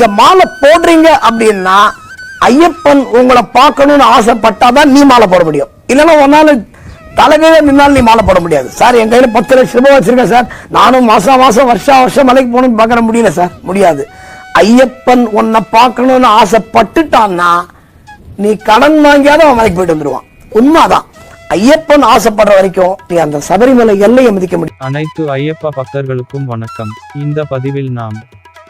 நீங்க மாலை போடுறீங்க அப்படின்னா ஐயப்பன் உங்களை பார்க்கணும்னு ஆசைப்பட்டாதான் நீ மாலை போட முடியும். இல்லைன்னா உன்னால தலைமையில நின்னாலும் நீ மாலை போட முடியாது. சார் என் கையில பத்து லட்சம் ரூபாய் வச்சிருக்கேன் சார். நானும் மாசம் மாசம் வருஷம் வருஷம் மலைக்கு போகணும்னு பார்க்கற முடியல சார். முடியாது. ஐயப்பன் உன்னை பார்க்கணும்னு ஆசைப்பட்டுட்டான்னா நீ கடன் வாங்கியாவது அவன் மலைக்கு போயிட்டு வந்துருவான். உண்மைதான். ஐயப்பன் ஆசைப்படுற வரைக்கும் நீ அந்த சபரிமலை எல்லையை மதிக்க முடியும் அனைத்து ஐயப்ப பக்தர்களுக்கும் வணக்கம். இந்த பதிவில் நாம்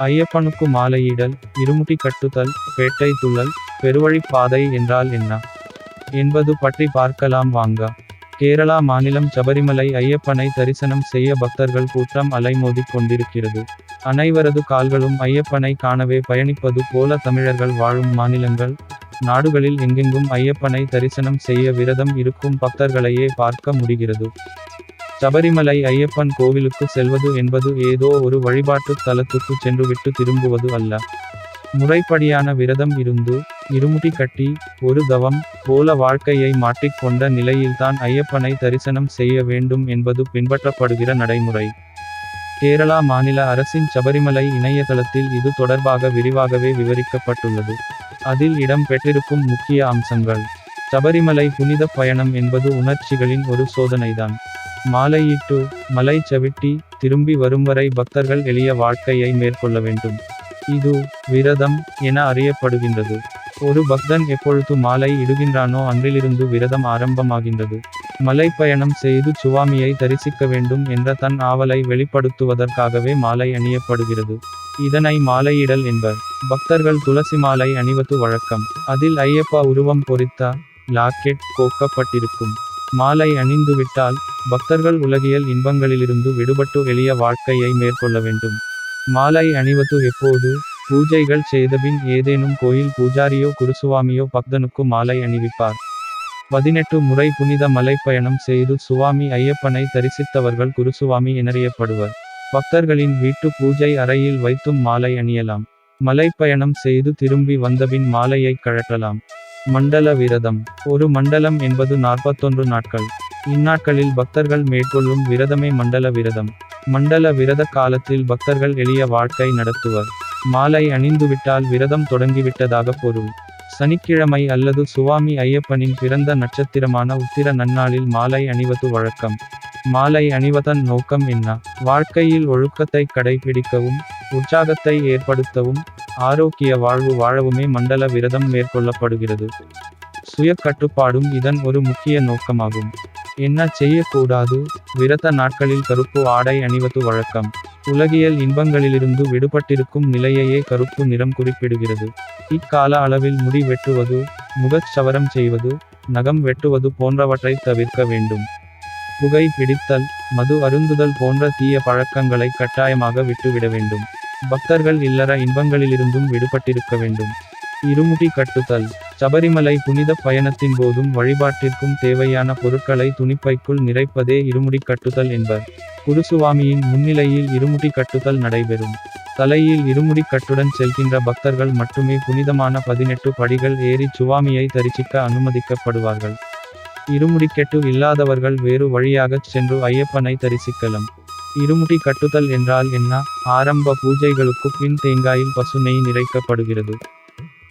ஐயப்பனுக்கு மாலையிடல் இருமுடி கட்டுதல் பேட்டை துள்ளல் பெருவழிப் பாதை என்றால் என்ன? என்பது பற்றி பார்க்கலாம் வாங்க. கேரளா மாநிலம் சபரிமலை ஐயப்பனை தரிசனம் செய்ய பக்தர்கள் கூட்டம் அலைமோதிக் கொண்டிருக்கிறது. அனைவரது கால்களும் ஐயப்பனை காணவே பயணிப்பது போல தமிழர்கள் வாழும் மாநிலங்கள். நாடுகளில் எங்கெங்கும் ஐயப்பனை தரிசனம் செய்ய விரதம் இருக்கும் பக்தர்களையே பார்க்க முடிகிறது. சபரிமலை ஐயப்பன் கோவிலுக்கு செல்வது என்பது ஏதோ ஒரு வழிபாட்டுத் தலத்துக்கு சென்றுவிட்டு திரும்புவது அல்ல. முறைப்படியான விரதம் இருந்து இருமுடி கட்டி ஒரு தவம் போல வாழ்க்கையை மாட்டிக்கொண்ட நிலையில்தான் ஐயப்பனை தரிசனம் செய்ய வேண்டும் என்பது பின்பற்றப்படுகிற நடைமுறை. கேரளா மாநில அரசின் சபரிமலை இணையதளத்தில் இது தொடர்பாக விரிவாகவே விவரிக்கப்பட்டுள்ளது. அதில் இடம் பெற்றிருக்கும் முக்கிய அம்சங்கள். சபரிமலை புனித பயணம் என்பது உணர்ச்சிகளின் ஒரு சோதனைதான். மாலையிட்டு மலை சவிட்டி திரும்பி வரும் வரை பக்தர்கள் எளிய வாழ்க்கையை மேற்கொள்ள வேண்டும். இது விரதம் என அறியப்படுகின்றது. ஒரு பக்தன் எப்பொழுது மாலை இடுகின்றானோ அன்றிலிருந்து விரதம் ஆரம்பமாகின்றது. மலைப்பயணம் செய்து சுவாமியை தரிசிக்க வேண்டும் என்ற தன் ஆவலை வெளிப்படுத்துவதற்காகவே மாலை அணியப்படுகிறது. இதனை மாலையிடல் என்பர். பக்தர்கள் துளசி மாலை அணிவது வழக்கம். அதில் ஐயப்பா உருவம் பொறித்த லாக்கெட் கோக்கப்பட்டிருக்கும் மாலை அணிந்துவிட்டால் பக்தர்கள் உலகியல் இன்பங்களிலிருந்து விடுபட்டு எளிய வாழ்க்கையை மேற்கொள்ள வேண்டும். மாலை அணிவது எப்போது? பூஜைகள் செய்தபின் ஏதேனும் கோயில் பூஜாரியோ குருசுவாமியோ பக்தனுக்கு மாலை அணிவிப்பார். பதினெட்டு முறை புனித மலைப்பயணம் செய்து சுவாமி ஐயப்பனை தரிசித்தவர்கள் குருசுவாமி எனறியப்படுவர். பக்தர்களின் வீட்டு பூஜை அறையில் வைத்தும் மாலை அணியலாம். மலைப்பயணம் செய்து திரும்பி வந்தபின் மாலையை கழற்றலாம். மண்டல விரதம். ஒரு மண்டலம் என்பது நாற்பத்தொன்று நாட்கள். இந்நாட்களில் பக்தர்கள் மேற்கொள்ளும் விரதமே மண்டல விரதம். மண்டல விரத காலத்தில் பக்தர்கள் எளிய வாழ்க்கை நடத்துவர். மாலை அணிந்துவிட்டால் விரதம் தொடங்கிவிட்டதாக பொருள். சனிக்கிழமை அல்லது சுவாமி ஐயப்பனின் பிறந்த நட்சத்திரமான உத்திர நன்னாளில் மாலை அணிவது வழக்கம். மாலை அணிவதன் நோக்கம் என்ன? வாழ்க்கையில் ஒழுக்கத்தை கடைபிடிக்கவும் உற்சாகத்தை ஏற்படுத்தவும் ஆரோக்கிய வாழ்வு வாழவுமே மண்டல விரதம் மேற்கொள்ளப்படுகிறது. சுய கட்டுப்பாடும் இதன் ஒரு முக்கிய நோக்கமாகும். என்ன செய்யக்கூடாது? விரத நாட்களில் கருப்பு ஆடை அணிவது வழக்கம். உலகியல் இன்பங்களிலிருந்து விடுபட்டிருக்கும் நிலையையே கருப்பு நிறம் குறிப்பிடுகிறது. இக்கால அளவில் முடி வெட்டுவது முகச்சவரம் செய்வது நகம் வெட்டுவது போன்றவற்றை தவிர்க்க வேண்டும். புகை பிடித்தல் மது அருந்துதல் போன்ற தீய பழக்கங்களை கட்டாயமாக விட்டுவிட வேண்டும். பக்தர்கள் இல்லற இன்பங்களிலிருந்தும் விடுபட்டிருக்க வேண்டும். இருமுடி கட்டுதல். சபரிமலை புனித பயணத்தின் போதும் வழிபாட்டிற்கும் தேவையான பொருட்களை துணிப்பைக்குள் நிறைப்பதே இருமுடி கட்டுதல் என்பர். குருசுவாமியின் முன்னிலையில் இருமுடி கட்டுதல் நடைபெறும். தலையில் இருமுடி கட்டுடன் செல்கின்ற பக்தர்கள் மட்டுமே புனிதமான பதினெட்டு படிகள் ஏறி சுவாமியை தரிசிக்க அனுமதிக்கப்படுவார்கள். இருமுடிக்கெட்டு இல்லாதவர்கள் வேறு வழியாகச் சென்று ஐயப்பனை தரிசிக்கலாம். இருமுடி கட்டுதல் என்றால் என்ன? ஆரம்ப பூஜைகளுக்கு பின் தேங்காயில் பசு நெய் நிறைக்கப்படுகிறது.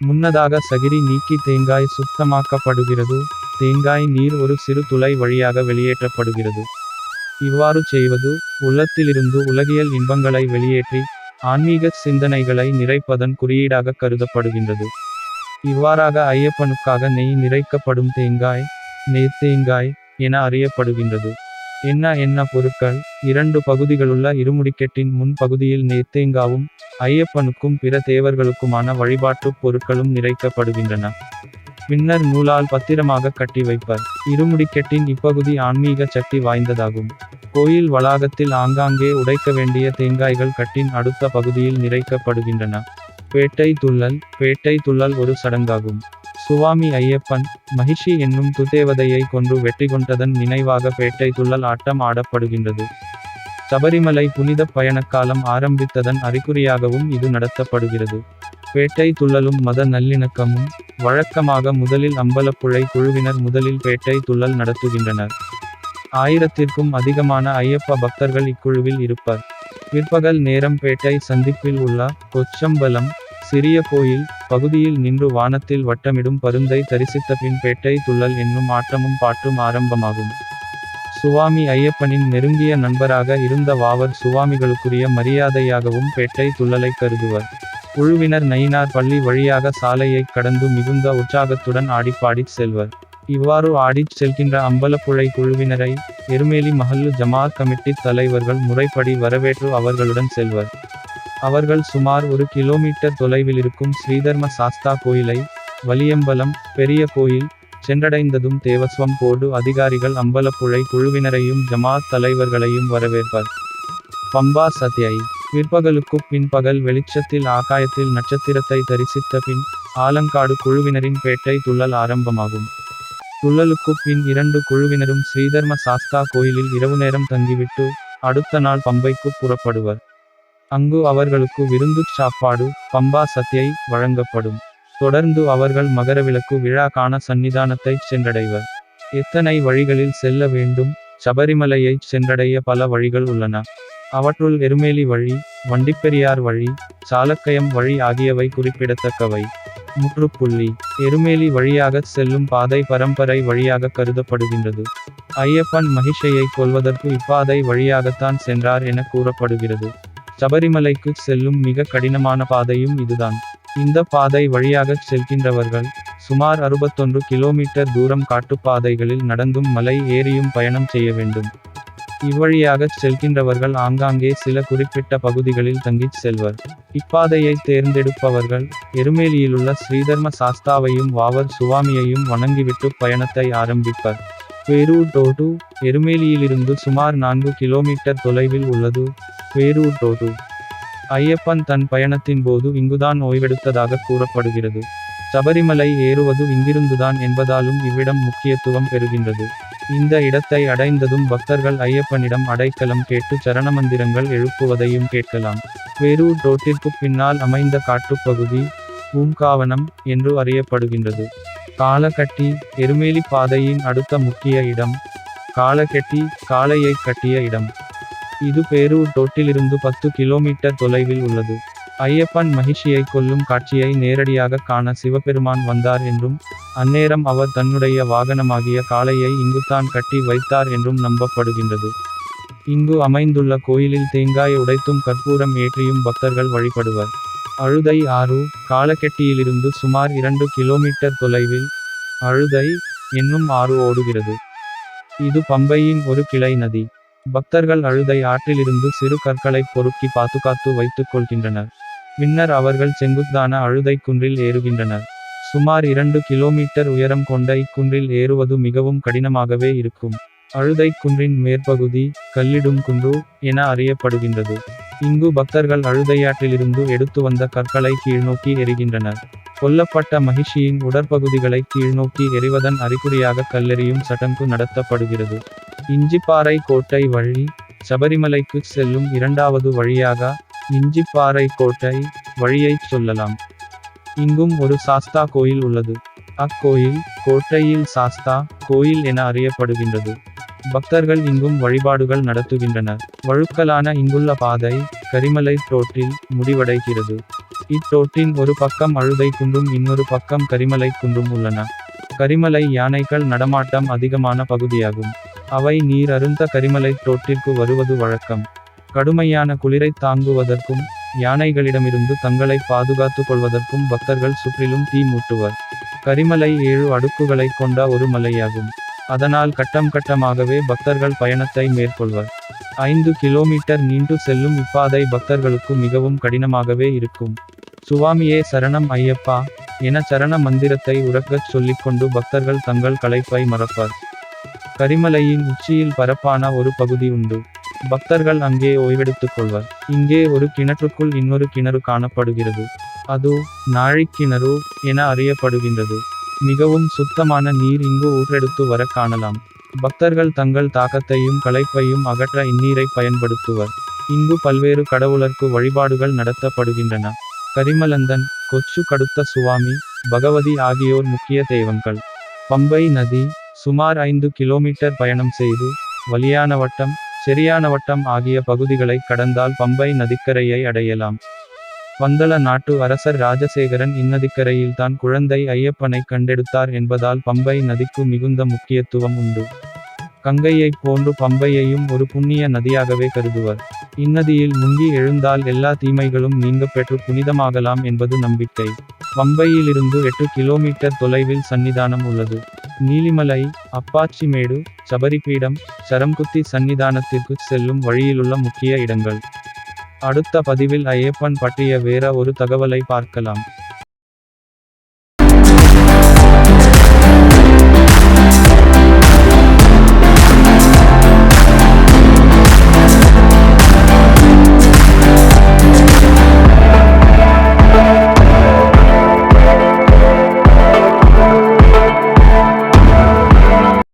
முன்னதாக சகிரி நீக்கி தேங்காய் சுத்தமாக்கப்படுகிறது. தேங்காய் நீர் ஒரு சிறு துளை வழியாக வெளியேற்றப்படுகிறது. இவ்வாறு செய்வது உள்ளத்திலிருந்து உலகியல் இன்பங்களை வெளியேற்றி ஆன்மீக சிந்தனைகளை நிறைப்பதன் குறியீடாக கருதப்படுகின்றது. இவ்வாறாக ஐயப்பனுக்காக நெய் நிறைக்கப்படும் தேங்காய் நெய் தேங்காய் என அறியப்படுகின்றது. என்ன என்ன பொருட்கள்? இரண்டு பகுதிகளுள்ள இருமுடிக்கெட்டின் முன் பகுதியில் நேர்த்தேங்காவும் ஐயப்பனுக்கும் பிற தேவர்களுக்குமான வழிபாட்டுப் பொருட்களும் நிறைக்கப்படுகின்றன. பின்னர் நூலால் பத்திரமாக கட்டி வைப்பர். இருமுடிக்கெட்டின் இப்பகுதி ஆன்மீக சக்தி வாய்ந்ததாகும். கோயில் வளாகத்தில் ஆங்காங்கே உடைக்க வேண்டிய தேங்காய்கள் கட்டின் அடுத்த பகுதியில் நிறைக்கப்படுகின்றன. பேட்டை துள்ளல் பேட்டை துள்ளல் ஒரு சடங்காகும். சுவாமி ஐயப்பன் மகிஷி என்னும் துதேவதையை கொன்று வெற்றி கொண்டதன் நினைவாக பேட்டை துள்ளல் ஆட்டம் ஆடப்படுகின்றது. சபரிமலை புனித பயணக்காலம் ஆரம்பித்ததன் அறிகுறியாகவும் இது நடத்தப்படுகிறது. பேட்டை துள்ளலும் மத நல்லிணக்கமும் வழக்கமாக முதலில் அம்பலப்புழை குழுவினர் முதலில் பேட்டை துள்ளல் நடத்துகின்றனர். ஆயிரத்திற்கும் அதிகமான ஐயப்ப பக்தர்கள் இக்குழுவில் இருப்பர். பிற்பகல் நேரம் பேட்டை சந்திப்பில் உள்ள கொச்சம்பலம் சிறிய கோயில் பகுதியில் நின்று வானத்தில் வட்டமிடும் பருந்தை தரிசித்த பின் பேட்டை துள்ளல் என்னும் ஆட்டமும் பாட்டும் ஆரம்பமாகும். சுவாமி ஐயப்பனின் நெருங்கிய நண்பராக இருந்த வாவர் சுவாமிகளுக்குரிய மரியாதையாகவும் பேட்டை துள்ளலை கருதுவர். குழுவினர் நயினார் பள்ளி வழியாக சாலையைக் கடந்து மிகுந்த உற்சாகத்துடன் ஆடிப்பாடிச் செல்வர். இவ்வாறு ஆடிச் செல்கின்ற அம்பலப்புழை குழுவினரை எருமேலி மஹல்லு ஜமாத் கமிட்டி தலைவர்கள் முறைப்படி வரவேற்று அவர்களுடன் செல்வர். அவர்கள் சுமார் ஒரு கிலோமீட்டர் தொலைவில் இருக்கும் ஸ்ரீதர்ம சாஸ்தா கோயிலை வலியம்பலம் பெரிய கோயில் சென்றடைந்ததும் தேவஸ்வம் போர்டு அதிகாரிகள் அம்பலப்புழை குழுவினரையும் ஜமாத் தலைவர்களையும் வரவேற்பர். பம்பா சத்யை பிற்பகலுக்கு பின்பகல் வெளிச்சத்தில் ஆகாயத்தில் நட்சத்திரத்தை தரிசித்த பின் ஆலங்காடு குழுவினரின் பேட்டை துள்ளல் ஆரம்பமாகும். துள்ளலுக்கு பின் இரண்டு குழுவினரும் ஸ்ரீதர்ம சாஸ்தா கோயிலில் இரவு நேரம் தங்கிவிட்டு அடுத்த நாள் பம்பைக்கு புறப்படுவர். அங்கு அவர்களுக்கு விருந்து சாப்பாடு பம்பா சத்தியை வழங்கப்படும். தொடர்ந்து அவர்கள் மகரவிளக்கு விழா காண சந்நிதானத்தை சென்றடைவர். எத்தனை வழிகளில் செல்ல வேண்டும்? சபரிமலையை சென்றடைய பல வழிகள் உள்ளன. அவற்றுள் எருமேலி வழி வண்டிப்பெரியார் வழி சாலக்கயம் வழி ஆகியவை குறிப்பிடத்தக்கவை. முற்றுப்புள்ளி எருமேலி வழியாக செல்லும் பாதை பரம்பரை வழியாக கருதப்படுகின்றது. ஐயப்பன் மகிஷையை கொல்வதற்கு இப்பாதை வழியாகத்தான் சென்றார் என கூறப்படுகிறது. சபரிமலைக்கு செல்லும் மிக கடினமான பாதையும் இதுதான். இந்த பாதை வழியாகச் செல்கின்றவர்கள் சுமார் அறுபத்தொன்று கிலோமீட்டர் தூரம் காட்டுப்பாதைகளில் நடந்தும் மலை ஏறியும் பயணம் செய்ய வேண்டும். இவ்வழியாகச் செல்கின்றவர்கள் ஆங்காங்கே சில குறிப்பிட்ட பகுதிகளில் தங்கிச் செல்வர். இப்பாதையை தேர்ந்தெடுப்பவர்கள் எருமேலியிலுள்ள ஸ்ரீதர்ம சாஸ்தாவையும் வாவர் சுவாமியையும் வணங்கிவிட்டு பயணத்தை ஆரம்பிப்பர். பேரூர் டோட்டு எருமேலியிலிருந்து சுமார் நான்கு கிலோமீட்டர் தொலைவில் உள்ளது. வேரூர் டோட்டு ஐயப்பன் தன் பயணத்தின் போது இங்குதான் ஓய்வெடுத்ததாக கூறப்படுகிறது. சபரிமலை ஏறுவது இங்கிருந்துதான் என்பதாலும் இவ்விடம் முக்கியத்துவம் பெறுகின்றது. இந்த இடத்தை அடைந்ததும் பக்தர்கள் ஐயப்பனிடம் அடைக்கலம் கேட்டு சரணமந்திரங்கள் எழுப்புவதையும் கேட்கலாம். வேரூர் ரோட்டிற்கு பின்னால் அமைந்த காட்டுப்பகுதி பூங்காவனம் என்று அறியப்படுகின்றது. காலகட்டி எருமேலி பாதையின் அடுத்த முக்கிய இடம் காலக்கட்டி காளையை கட்டிய இடம். இது பேரூர் தொட்டிலிருந்து பத்து கிலோமீட்டர் தொலைவில் உள்ளது. ஐயப்பன் மகிழ்ச்சியை கொல்லும் காட்சியை நேரடியாக காண சிவபெருமான் வந்தார் என்றும் அந்நேரம் அவர் தன்னுடைய வாகனமாகிய காளையை இங்குத்தான் கட்டி வைத்தார் என்றும் நம்பப்படுகின்றது. இங்கு அமைந்துள்ள கோயிலில் தேங்காய் உடைத்தும் கற்பூரம் ஏற்றியும் பக்தர்கள் வழிபடுவர். அழுதை ஆறு காலக்கெட்டியிலிருந்து சுமார் இரண்டு கிலோமீட்டர் தொலைவில் அழுதை என்னும் ஆறு ஓடுகிறது. இது பம்பையின் ஒரு கிளை நதி. பக்தர்கள் அழுதை ஆற்றிலிருந்து சிறு கற்களை பொறுக்கி பாதுகாத்து வைத்துக் கொள்கின்றனர். பின்னர் அவர்கள் செங்குத்தான அழுதை குன்றில் ஏறுகின்றனர். சுமார் இரண்டு கிலோமீட்டர் உயரம் கொண்ட இக்குன்றில் ஏறுவது மிகவும் கடினமாகவே இருக்கும். அழுதை குன்றின் மேற்பகுதி கல்லிடும் குன்று என அறியப்படுகின்றது. இங்கு பக்தர்கள் அழுதையாற்றிலிருந்து எடுத்து வந்த கற்களை கீழ்நோக்கி எறிகின்றனர். கொல்லப்பட்ட மகிஷியின் உடற்பகுதிகளை கீழ்நோக்கி எறிவதன் அறிகுறியாக கல்லெறியும் சடங்கு நடத்தப்படுகிறது. இஞ்சிப்பாறை கோட்டை வழி சபரிமலைக்கு செல்லும் இரண்டாவது வழியாக இஞ்சிப்பாறை கோட்டை வழியைச் சொல்லலாம். இங்கும் ஒரு சாஸ்தா கோயில் உள்ளது. அக்கோயில் கோட்டையில் சாஸ்தா கோயில் என அறியப்படுகின்றது. பக்தர்கள் இங்கும் வழிபாடுகள் நடத்துகின்றனர். வழுக்கலான இங்குள்ள பாதை கரிமலை ரோட்டில் முடிவடைகிறது. இத்தோட்டின் ஒரு பக்கம் அழுதை குன்றும் இன்னொரு பக்கம் கரிமலை குன்றும் உள்ளன. கரிமலை யானைகள் நடமாட்டம் அதிகமான பகுதியாகும். அவை நீர் அருந்த கரிமலை தோட்டிற்கு வருவது வழக்கம். கடுமையான குளிரை தாங்குவதற்கும் யானைகளிடமிருந்து தங்களை பாதுகாத்து கொள்வதற்கும் பக்தர்கள் சுற்றிலும் தீ மூட்டுவர். கரிமலை ஏழு அடுக்குகளை கொண்ட ஒரு மலையாகும். அதனால் கட்டம் கட்டமாகவே பக்தர்கள் பயணத்தை மேற்கொள்வர். ஐந்து கிலோமீட்டர் நீண்டு செல்லும் இப்பாதை பக்தர்களுக்கு மிகவும் கடினமாகவே இருக்கும். சுவாமியே சரணம் ஐயப்பா என சரண மந்திரத்தை உறக்கச் சொல்லிக்கொண்டு பக்தர்கள் தங்கள் களைப்பை மறப்பர். கரிமலையின் உச்சியில் பரப்பான ஒரு பகுதி உண்டு. பக்தர்கள் அங்கே ஓய்வெடுத்துக் கொள்வர். இங்கே ஒரு கிணற்றுக்குள் இன்னொரு கிணறு காணப்படுகிறது. அது நாழிக்கிணறு என அறியப்படுகின்றது. மிகவும் சுத்தமான நீர் இங்கு ஊற்றெடுத்து வர காணலாம். பக்தர்கள் தங்கள் தாகத்தையும் களைப்பையும் அகற்ற இந்நீரை பயன்படுத்துவர். இங்கு பல்வேறு கடவுளர்க்கு வழிபாடுகள் நடத்தப்படுகின்றன. கரிமலந்தன் கொச்சு கடுத்த சுவாமி பகவதி ஆகியோர் முக்கிய தெய்வங்கள். பம்பை நதி சுமார் ஐந்து கிலோமீட்டர் பயணம் செய்து வலியானவட்டம் செரியானவட்டம் ஆகிய பகுதிகளை கடந்தால் பம்பை நதிக்கரையை அடையலாம். பந்தள நாட்டு அரசர் ராஜசேகரன் இன்னதிக்கரையில் தான் குழந்தை ஐயப்பனை கண்டெடுத்தார் என்பதால் பம்பை நதிக்கு மிகுந்த முக்கியத்துவம் உண்டு. கங்கையைப் போன்று பம்பையையும் ஒரு புண்ணிய நதியாகவே கருதுவர். இந்நதியில் முங்கி எழுந்தால் எல்லா தீமைகளும் நீங்க பெற்று புனிதமாகலாம் என்பது நம்பிக்கை. பம்பையிலிருந்து எட்டு கிலோமீட்டர் தொலைவில் சன்னிதானம் உள்ளது. நீலிமலை அப்பாச்சிமேடு சபரிபீடம் சரம்குத்தி சன்னிதானத்திற்கு செல்லும் வழியிலுள்ள முக்கிய இடங்கள். அடுத்த பதிவில் ஐயப்பன் பற்றிய வேற ஒரு தகவலை பார்க்கலாம்.